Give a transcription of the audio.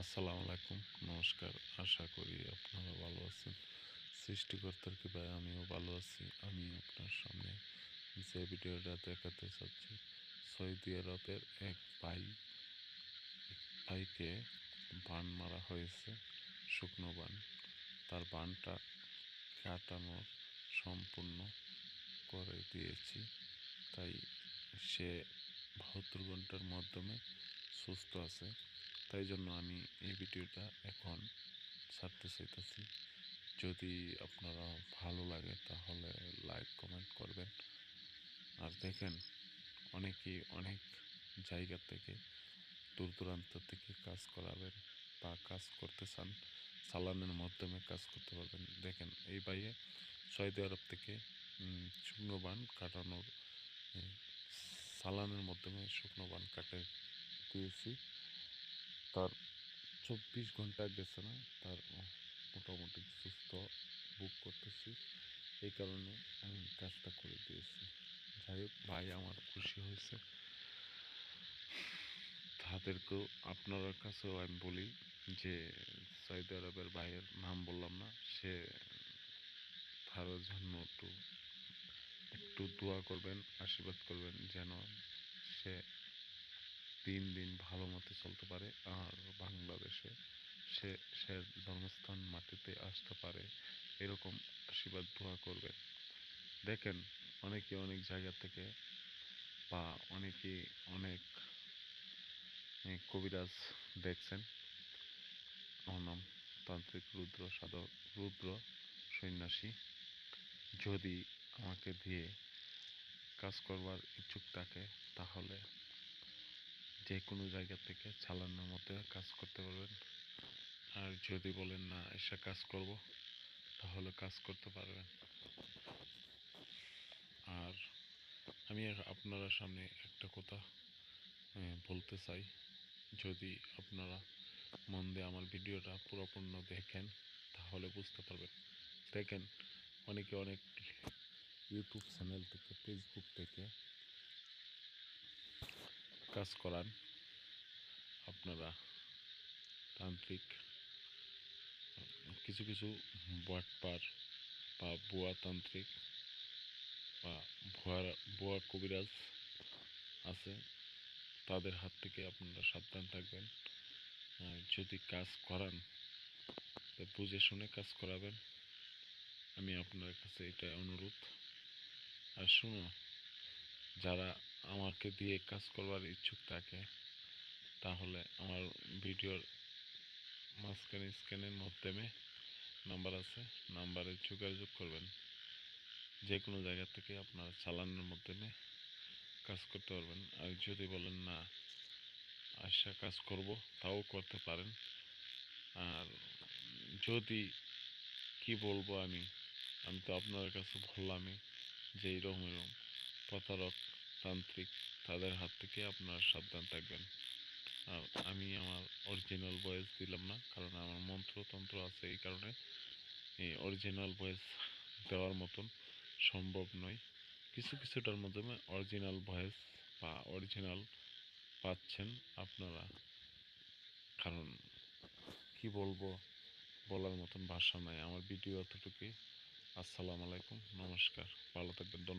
আসসালামু আলাইকুম। নমস্কার। আশা করি আপনারা ভালো আছেন। সৃষ্টিকর্তার কৃপায় আমিও ভালো আছি। আমি আপনার সামনে যে ভিডিওটা দেখাতে চাচ্ছি, সৌদি আরবের এক ভাই ভাইকে বান মারা হয়েছে, শুকনো বান। তার বানটা কাটানোর সম্পূর্ণ করে দিয়েছি। তাই সে বাহাত্তর ঘণ্টার মাধ্যমে সুস্থ আছে। তাই জন্য আমি এই ভিডিওটা এখন ছাড়তে চাইতেছি। যদি আপনারা ভালো লাগে তাহলে লাইক কমেন্ট করবেন। আর দেখেন অনেকেই অনেক জায়গা থেকে দূর দূরান্ত থেকে কাজ করাবেন বা কাজ করতে চান চালানের মাধ্যমে কাজ করতে পারবেন। দেখেন এই বাইয়ে সৌদি আরব থেকে শুকনো বান কাটানোর উম, চালানের মাধ্যমে শুকনো বান কাটে দিয়েছি। চব্বিশ ঘণ্টা গেছে না তার মোটামুটি সুস্থ বুক করতেছি। এই কারণে আমি কাজটা করে দিয়েছি। যাই হোক, ভাই আমার খুশি হয়েছে। তাদেরকেও আপনার কাছেও আমি বলি যে, সৌদি আরবের ভাইয়ের নাম বললাম না, সে তার জন্য একটু একটু দোয়া করবেন, আশীর্বাদ করবেন যেন সে দিন দিন ভালো মতো চলতে পারে। আর বাংলাদেশে সে সে জন্মস্থান মাটিতে আসতে পারে, এরকম আশীর্বাদ দোয়া করবেন। দেখেন, অনেকে অনেক জায়গা থেকে বা অনেকে অনেক কবিরাজ দেখছেন। আমার নাম তান্ত্রিক রুদ্র সাধক, রুদ্র সন্ন্যাসী। যদি আমাকে দিয়ে কাজ করবার ইচ্ছুক থাকে, তাহলে যে কোনো জায়গা থেকে চালানোর মধ্যে কাজ করতে পারবেন। আর যদি বলেন না, এসে কাজ করব, তাহলে কাজ করতে পারবেন। আর আমি আপনারা সামনে একটা কথা বলতে চাই। যদি আপনারা মন দিয়ে আমার ভিডিওটা পুরোপূর্ণ দেখেন, তাহলে বুঝতে পারবেন। দেখেন, অনেকে অনেক ইউটিউব চ্যানেল থেকে ফেসবুক থেকে কাজ করান আপনারা তান্ত্রিক, কিছু কিছু বাটপার বা বুয়া তান্ত্রিক বা ভুয়া ভুয়া কবিরাজ আছে, তাদের হাত থেকে আপনারা সাবধান থাকবেন। যদি কাজ করান, বুঝে শুনে কাজ করাবেন। আমি আপনার কাছে এটা অনুরোধ। আর শুনো, যারা আমাকে দিয়ে কাজ করবার ইচ্ছুক থাকে, তাহলে আমার ভিডিওর মাঝখানে স্ক্যানের মাধ্যমে নাম্বার আছে, নাম্বারে যোগাযোগ করবেন। যে কোনো জায়গা থেকে আপনারা চালানোর মাধ্যমে কাজ করতে পারবেন। আর যদি বলেন না, আশা কাজ করব, তাও করতে পারেন। আর যদি কি বলব আমি আমি তো আপনার কাছে বললামই যে এরকম এরকম প্রতারক তান্ত্রিক তাদের হাত থেকে আপনারা সাবধান থাকবেন। আর আমি আমার অরিজিনাল ভয়েস দিলাম না, কারণ আমার মন্ত্রতন্ত্র আছে এই কারণে। এই অরিজিনাল ভয়েস দেওয়ার মতন সম্ভব নয়। কিছু কিছুটার মাধ্যমে অরিজিনাল ভয়েস বা অরিজিনাল পাচ্ছেন আপনারা। কারণ কি বলব, বলার মতন ভাষা নাই। আমার ভিডিও এতটুকুই। আসসালামু আলাইকুম, নমস্কার। ভালো থাকবেন